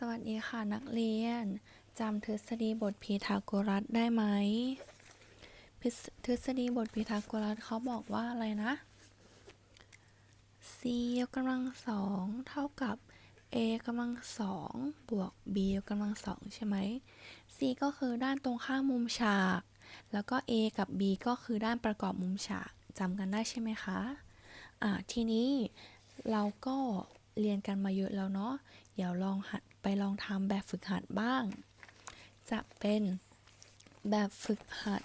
สวัสดีค่ะนักเรียน จำทฤษฎีบทพีทาโกรัสได้ไหม ทฤษฎีบทพีทาโกรัสเขาบอกว่าอะไรนะ c ยกกำลังสองเท่ากับ a กำลังสองบวก b ยกกำลังสองใช่ไหม c ก็คือด้านตรงข้ามมุมฉาก แล้วก็ a กับ b ก็คือด้านประกอบมุมฉากจำกันได้ใช่ไหมคะ อะทีนี้เราก็เรียนกันมาเยอะแล้วเนาะ เดี๋ยวลองหัดไปลองทำแบบฝึกหัดบ้าง จะเป็นแบบฝึกหัด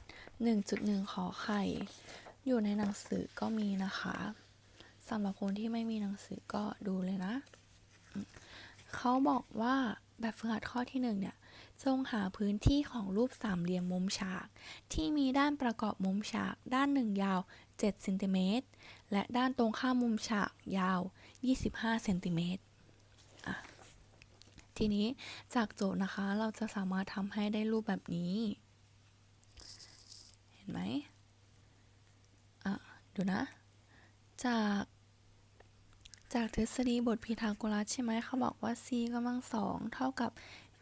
1.1 ขอไข่ อยู่ในหนังสือก็มีนะคะสำหรับคนที่ไม่มีหนังสือก็ดูเลยนะ เขาบอกว่าแบบฝึกหัดข้อที่หนึ่งเนี่ยจงหาพื้นที่ของรูปสามเหลี่ยมมุมฉาก ที่มีด้านประกอบมุมฉาก ด้านหนึ่งยาว7เซนติเมตรและด้านตรงข้ามมุมฉากยาว 25เซนติเมตร ทีนี้จากโจทย์นะคะเราจะสามารถทำให้ได้รูปแบบนี้ เห็นไหมอะดูนะ จากจากทฤษฎีบทพีทาโกรัสใช่ไหมเขาบอกว่า c กำลังสองเท่ากับ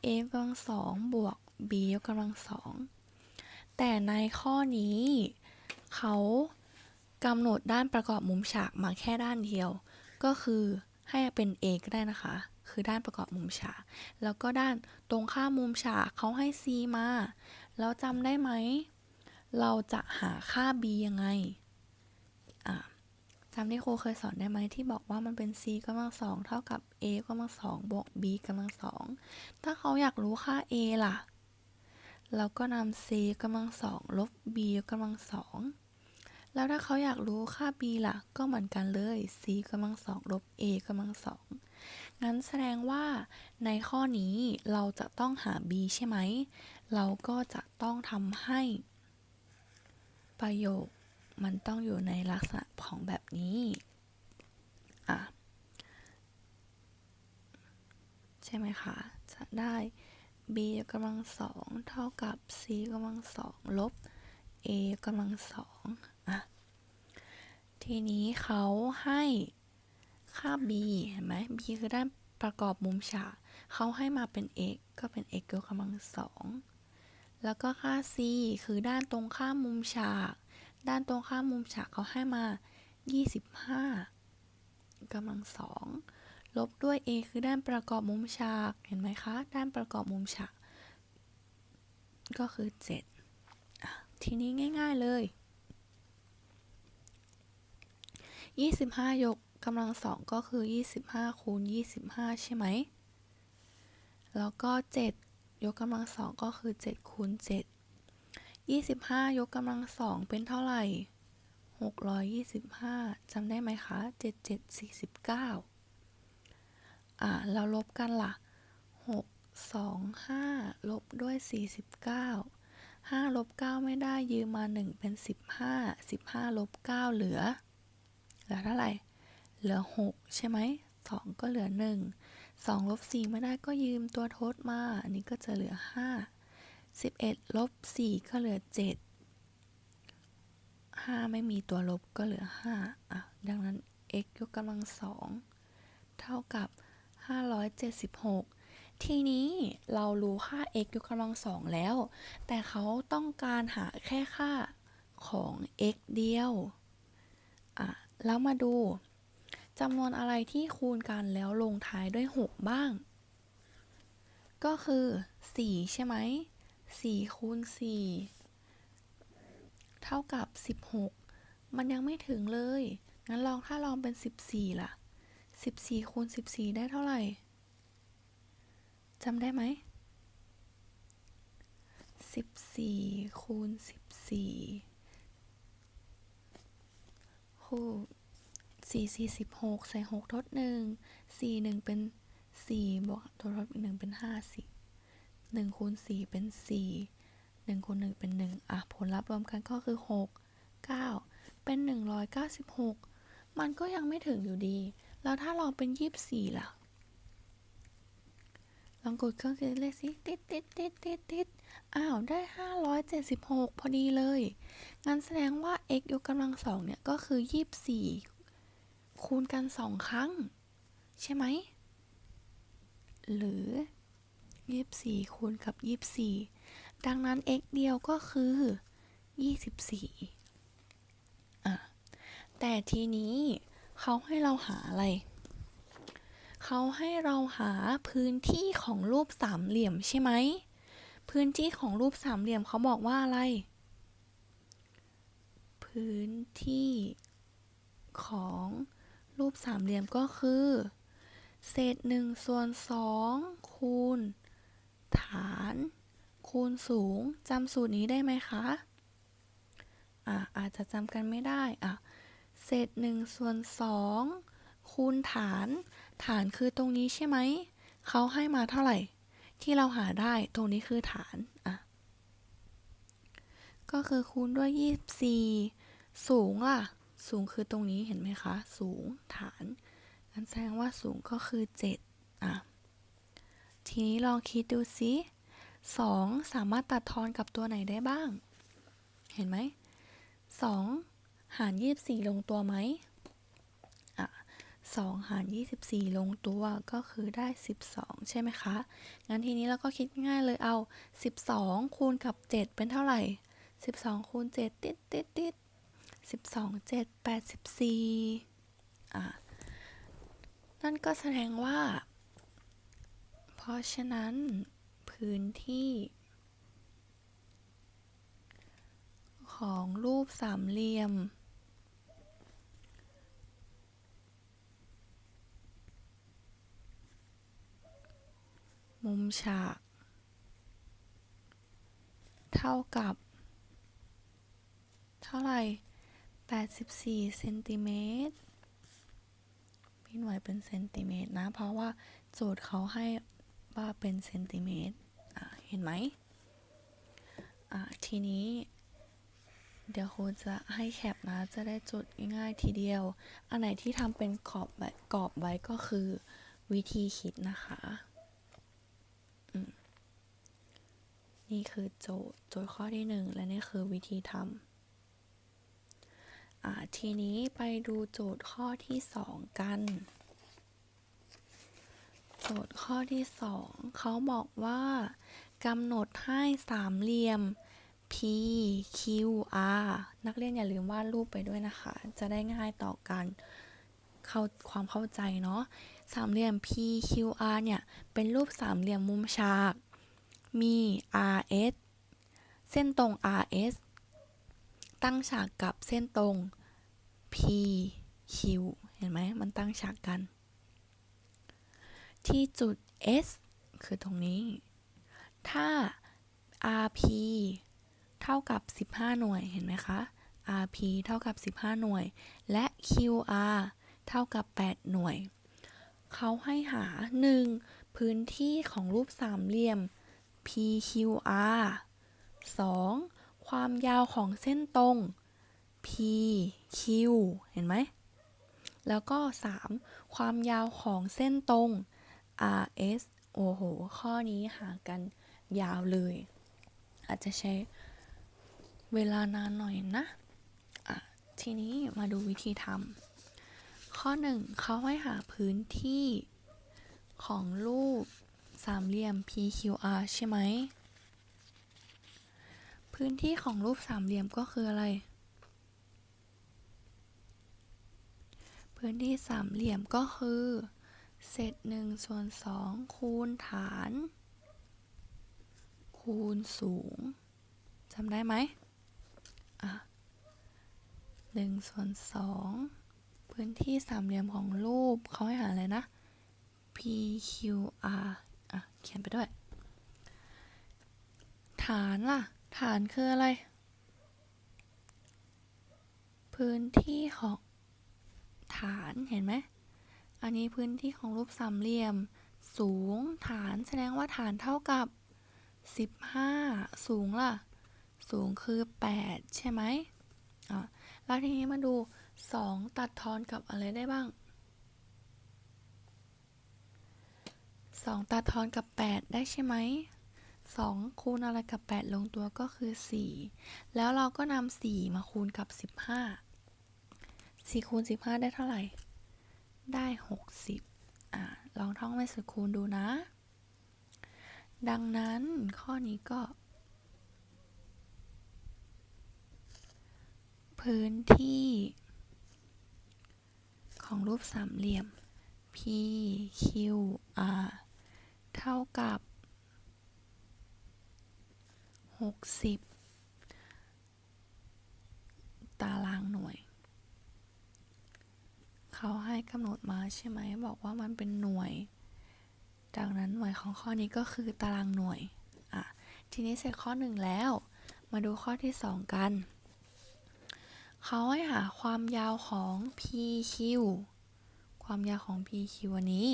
a กำลังสองบวก b ยกกำลังสองแต่ในข้อนี้เขากำหนดด้านประกอบมุมฉากมาแค่ด้านเดียว ก็คือให้เป็น a ก็ได้นะคะ คือด้านประกอบมุมฉาก แล้วก็ด้านตรงข้ามมุมฉากเขาให้ c มา แล้วจำได้ไหม เราจะหาค่า b ยังไงจำที่ครูเคยสอนได้ไหมที่บอกว่ามันเป็น c กำลังสองเท่ากับ a กำลังสองบวก b กำลังสองถ้าเขาอยากรู้ค่า a ล่ะ เราก็นำ c กำลังสองลบ b กำลังสองแล้วถ้าเขาอยากรู้ค่า b ล่ะ ก็เหมือนกันเลย c กำลังสองลบ a กำลังสอง งั้นแสดงว่าในข้อนี้เราจะต้องหา b ใช่ไหม เราก็จะต้องทำให้ ประโยคมันต้องอยู่ในลักษณะของแบบนี้ อะ ใช่ไหมคะ จะได้ b กกำลังสองเท่ากับ c กำลังสองลบ a กำลังสองอะ ทีนี้เขาให้ ค่า b เห็นไหม b คือด้านประกอบมุมฉากเขาให้มาเป็น x ก็เป็น x ยกกำลังสองแล้วก็ค่า c คือด้านตรงข้ามมุมฉาก ด้านตรงข้ามมุมฉากเขาให้มา 25กำลังสองลบด้วย a คือด้านประกอบมุมฉาก เห็นไหมคะ ด้านประกอบมุมฉาก ก็คือ 7 ทีนี้ง่าย ๆเลย 25 ยก กำลังสองก็คือ 25คูณ25 ใช่ไหม แล้วก็ 7 ยกกำลังสองก็คือ 7คูณ7 25 ยกกำลังสองเป็นเท่าไหร่ 625จำได้ไหมคะ 7749 อะเราลบกันล่ะ 6 2 5 ลบด้วย 49 5ลบ9ไม่ได้ยืมมา 1 เป็น 15 15ลบ9เหลือ เหลือเท่าไหร่ เหลือ 6 ใช่ไหม2ก็เหลือ 1 2ลบ4ไม่ได้ก็ยืมตัวทดมา อันนี้ก็จะเหลือ 5 11ลบ4ก็เหลือ 7 5 ไม่มีตัวลบก็เหลือ 5 อะ ดังนั้น x ยกกำลังสองเท่ากับ 576 ทีนี้เรารู้ค่า x ยกกำลังสองแล้ว แต่เขาต้องการหาแค่ค่าของ x เดียว อะ แล้วมาดู จำนวนอะไรที่คูณกันแล้วลงท้ายด้วย 6 บ้าง ก็คือ 4 ใช่ไหม4คูณ4เท่ากับ 16 มันยังไม่ถึงเลย งั้นลองถ้าลองเป็น 14 ล่ะ 14คูณ14 ได้เท่าไหร่จำได้ไหม 14คูณ14คูณ สี่สี่สิบหกใส่หกทดหนึ่งสี่หนึ่งเป็นสี่บวกทดทดอีกหนึ่งเป็นห้าสิหนึ่งคูณสี่เป็นสี่หนึ่งคูณหนึ่งเป็นหนึ่งอะ ผลลัพธ์รวมกันก็คือหกเก้าเป็นหนึ่งร้อยเก้าสิบหกมันก็ยังไม่ถึงอยู่ดี แล้วถ้าลองเป็นยี่สิบสี่ล่ะ ลองกดเครื่องคิดเลขสิติดติดติดติดติดอ้าว ได้ห้าร้อยเจ็ดสิบหกพอดีเลย งั้นแสดงว่า x ยกกำลังสองเนี่ย ก็คือยี่สิบสี่ คูณกันสองครั้ง ใช่ไหม หรือยี่สี่คูณกับยี่สี่ดังนั้น x เดียวก็คือยี่สิบสี่อะแต่ทีนี้เขาให้เราหาอะไร เขาให้เราหาพื้นที่ของรูปสามเหลี่ยมใช่ไหม พื้นที่ของรูปสามเหลี่ยมเขาบอกว่าอะไร พื้นที่ของ รูปสามเหลี่ยมก็คือ เศษหนึ่งส่วนสองคูณ ฐาน คูณสูงจำสูตรนี้ได้ไหมคะอะอาจจะจำกันไม่ได้อะเศษหนึ่งส่วนสองคูณฐาน ฐานคือตรงนี้ใช่ไหม เขาให้มาเท่าไหร่ ที่เราหาได้ตรงนี้คือฐานอะก็คือคูณด้วย 24 สูงล่ะ สูงคือตรงนี้เห็นไหมคะ สูงฐานงั้นแสดงว่าสูงก็คือ 7 อะ ทีนี้ลองคิดดูสิ2สามารถตัดทอนกับตัวไหนได้บ้าง เห็นไหม2หาร 24 ลงตัวไหมอะ2หาร 24 ลงตัวก็คือได้ 12 ใช่ไหมคะ งั้นทีนี้เราก็คิดง่ายเลยเอา 12 คูณกับ 7 เป็นเท่าไหร่ 12 คูณ 7 ติดติดติด 12 7 84อะนั่นก็แสดงว่า เพราะฉะนั้นพื้นที่ ของรูปสามเหลี่ยม มุมฉาก เท่ากับ เท่าไหร่ 84เซนติเมตรมีหน่วยเป็นเซนติเมตรนะ เพราะว่าโจทย์เขาให้ว่าเป็นเซนติเมตรเห็นไหมทีนี้ เดี๋ยวครูจะให้แคปนะ จะได้จดง่ายๆทีเดียว อันไหนที่ทำเป็นขอบแบบกรอบไว้ก็คือวิธีคิดนะคะนี่คือโจทย์โจทย์ข้อที่หนึ่งและนี่คือวิธีทำ ทีนี้ไปดูโจทย์ข้อที่สองกัน โจทย์ข้อที่สองเขาบอกว่ากำหนดให้สามเหลี่ยม P Q R นักเรียนอย่าลืมวาดรูปไปด้วยนะคะ จะได้ง่ายต่อการเข้าความเข้าใจเนาะ สามเหลี่ยม P Q R เนี่ย เป็นรูปสามเหลี่ยมมุมฉาก มี R S เส้นตรง R S ตั้งฉากกับเส้นตรง P Q เห็นไหม มันตั้งฉากกัน ที่จุด S คือตรงนี้ ถ้า RP เท่ากับ 15 หน่วย เห็นไหมคะ RP เท่ากับ 15 หน่วย และ QR เท่ากับ 8 หน่วย เขาให้หา 1. พื้นที่ของรูปสามเหลี่ยม PQR 2. ความยาวของเส้นตรง PQ เห็นไหม แล้วก็ 3. ความยาวของเส้นตรง RS โอ้โห ข้อนี้หากันยาวเลย อาจจะใช้เวลานานหน่อยนะะทีนี้มาดูวิธีทำ ข้อ 1 เขาให้หาพื้นที่ของรูปสามเหลี่ยม PQR ใช่ไหม พื้นที่ของรูปสามเหลี่ยมก็คืออะไร พื้นที่สามเหลี่ยมก็คือเศษหนึ่งส่วนสองคูณฐาน คูณสูงจำได้ไหมอะหนึ่งส่วนสองพื้นที่สามเหลี่ยมของรูปเขาให้หาอะไรนะ PQR อะ เขียนไปด้วย ฐานล่ะ ฐานคืออะไร พื้นที่ของ ฐานเห็นไหม อันนี้พื้นที่ของรูปสามเหลี่ยม สูงฐานแสดงว่าฐานเท่ากับ 15 สูงล่ะ สูงคือ 8 ใช่ไหมอะแล้วทีนี้มาดู 2 ตัดทอนกับอะไรได้บ้าง 2 ตัดทอนกับ 8 ได้ใช่ไหม2 คูณอะไรกับ 8 ลงตัวก็คือ 4 แล้วเราก็นำ4มาคูณกับ 15 4คูณ15ได้เท่าไหร่ ได้60อะลองท่องไม่สุดคูณดูนะ ดังนั้นข้อนี้ก็ พื้นที่ ของรูปสามเหลี่ยม P Q R เท่ากับ 60 ตารางหน่วย เขาให้ กำหนดมาใช่ไหมบอกว่ามันเป็นหน่วยดังนั้นหน่วยของข้อนี้ก็คือตารางหน่วยอะทีนี้เสร็จข้อหนึ่งแล้ว มาดูข้อที่สองกันเขาให้หาความยาวของ PQ ความยาวของ PQ วันนี้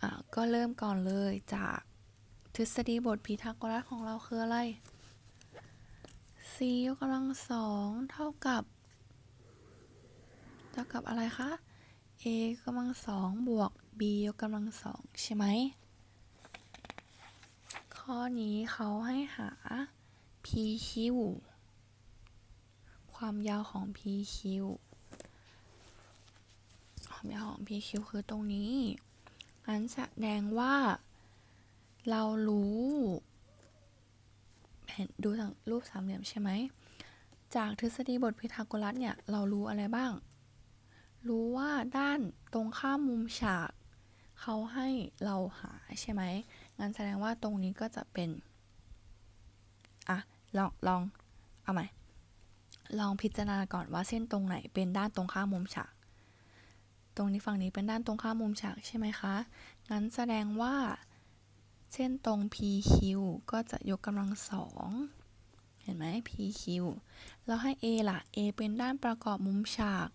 อะก็เริ่มก่อนเลยจากทฤษฎีบทพีทาโกรัสของเราคืออะไร c ยกกำลังสองเท่ากับ เท่ากับอะไรคะ a กำลังสองบวก b ยกกำลังสองใช่ไหม ข้อนี้เขาให้หา pq ความยาวของ pq ความยาวของ pq คือตรงนี้งั้นแสดงว่า เรารู้เห็นดูทางรูปสามเหลี่ยมใช่ไหม จากทฤษฎีบทพีทาโกรัสเนี่ย เรารู้อะไรบ้าง รู้ว่าด้านตรงข้ามมุมฉากเขาให้เราหาใช่ไหมงั้นแสดงว่าตรงนี้ก็จะเป็น อะ ลอง ลอง เอาใหม่ ลองพิจารณาก่อนว่าเส้นตรงไหนเป็นด้านตรงข้ามมุมฉาก ตรงนี้ฝั่งนี้เป็นด้านตรงข้ามมุมฉากใช่ไหมคะ งั้นแสดงว่า เส้นตรง PQ ก็จะยกกำลังสอง เห็นไหม PQ แล้วให้ A ล่ะ A เป็นด้านประกอบมุมฉาก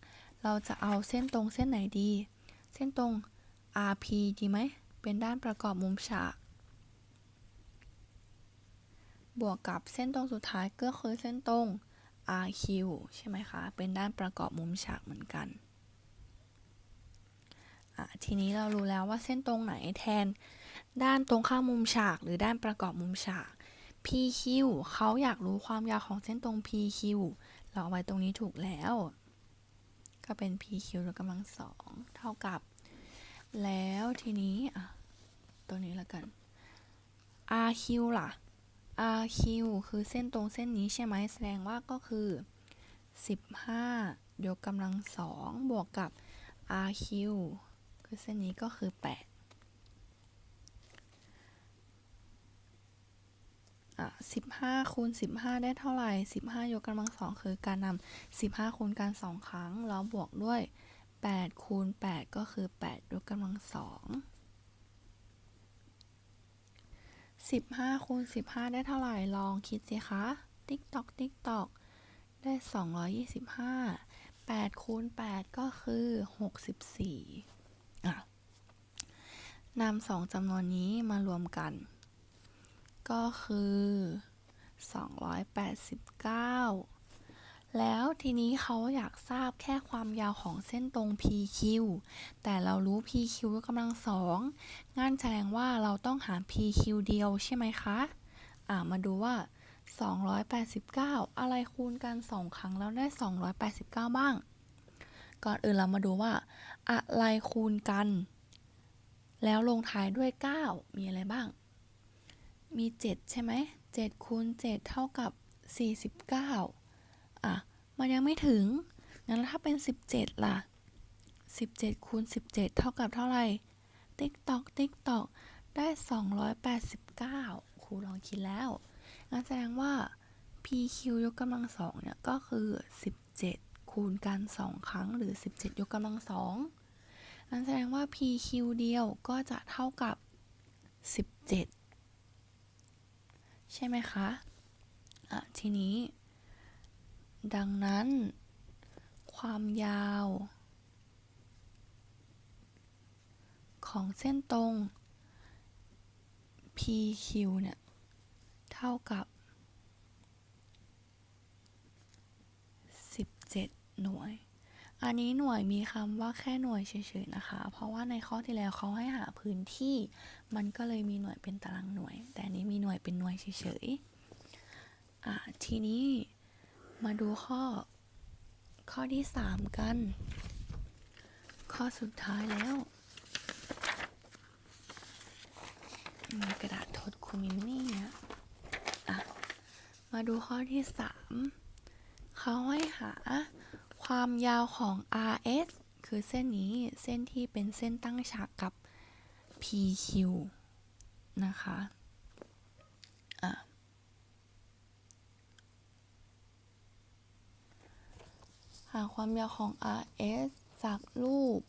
เราจะเอาเส้นตรงเส้นไหนดี เส้นตรง RP ดีไหม เป็นด้านประกอบมุมฉาก บวกกับเส้นตรงสุดท้ายก็คือเส้นตรง RQ ใช่ไหมคะ เป็นด้านประกอบมุมฉากเหมือนกัน ทีนี้เรารู้แล้วว่าเส้นตรงไหนแทน ด้านตรงข้ามมุมฉาก หรือด้านประกอบมุมฉาก PQ เขาอยากรู้ความยาวของเส้นตรง PQ เราเอาไว้ตรงนี้ถูกแล้ว ก็เป็น PQ ยกกำลังสองเท่ากับ แล้วทีนี้อะตัวนี้แล้วกัน RQ ล่ะ RQ คือเส้นตรงเส้นนี้ใช่ไหมแสดงว่าก็คือ 15 ยกกำลังสองบวกกับ RQ คือเส้นนี้ก็คือ 8 อะ15คูณ15ได้เท่าไหร่15ยกกำลังสองคือการนำ15คูณกัน2ครั้ง แล้วบวกด้วย8คูณ8ก็คือ8ยกกำลังสอง15คูณ15ได้เท่าไหร่ลองคิดสิคะ ติ๊กตอกติ๊กตอกได้225 8คูณ8ก็คือ64อะนำสองจำนวนนี้มารวมกัน ก็คือ 289 แล้วทีนี้เขาอยากทราบแค่ความยาวของเส้นตรง PQ แต่เรารู้ PQ ยกกำลังสองงั้นแสดงว่าเราต้องหา PQ เดียวใช่ไหมคะ อ่ามาดูว่า 289 อะไรคูณกัน 2 ครั้งแล้วได้ 289 บ้าง ก่อนอื่นเรามาดูว่า อะไรคูณกัน แล้วลงท้ายด้วย 9 มีอะไรบ้าง มี 7 ใช่ไหม7คูณ7เท่ากับ 49 อะ มันยังไม่ถึง งั้นถ้าเป็น 17 ล่ะ 17คูณ17 เท่ากับเท่าไหร่ ติ๊กตอก ติ๊กตอก ได้ 289 ครูลองคิดแล้วงั้นแสดงว่า PQ ยกกำลังสองเนี่ยก็คือ 17 คูณกัน2ครั้งหรือ 17 ยกกำลังสองงั้นแสดงว่า PQ เดียวก็จะเท่ากับ 17 ใช่ไหมคะอะทีนี้ ดังนั้น ความยาว ของเส้นตรง PQ เนี่ย เท่ากับ 17 หน่วย อันนี้หน่วยมีคำว่าแค่หน่วยเฉยๆนะคะ เพราะว่าในข้อที่แล้วเขาให้หาพื้นที่ มันก็เลยมีหน่วยเป็นตารางหน่วย แต่นี้มีหน่วยเป็นหน่วยเฉยๆอะทีนี้มาดูข้อ ข้อที่ 3 กัน ข้อสุดท้ายแล้ว มีกระดาษทดคูมินนี่อะอะมาดูข้อที่สามเขาให้หา ความยาวของ RS คือเส้นนี้เส้นที่เป็นเส้นตั้งฉากกับ PQ นะคะะหาความยาวของ RS จากรูป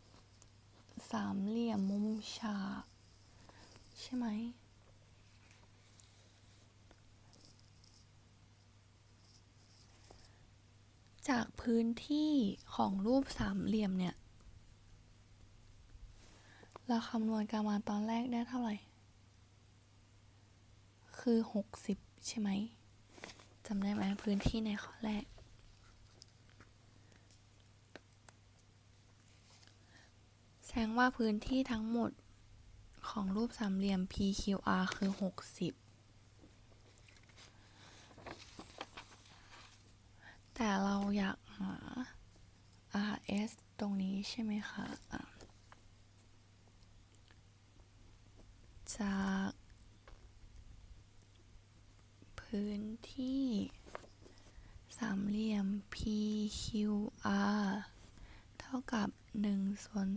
สามเหลี่ยมมุมฉาก ใช่ไหม จากพื้นที่ของรูปสามเหลี่ยมเนี่ย เราคำนวณกันมาตอนแรกได้เท่าไหร่ คือ 60 ใช่ไหมจำได้ไหมพื้นที่ในข้อแรก แสดงว่าพื้นที่ทั้งหมดของรูปสามเหลี่ยม PQR คือ 60 แต่เราอยากหา RS ตรงนี้ใช่ไหมคะะจากพื้นที่สามเหลี่ยม PQR เท่ากับ1ส่วน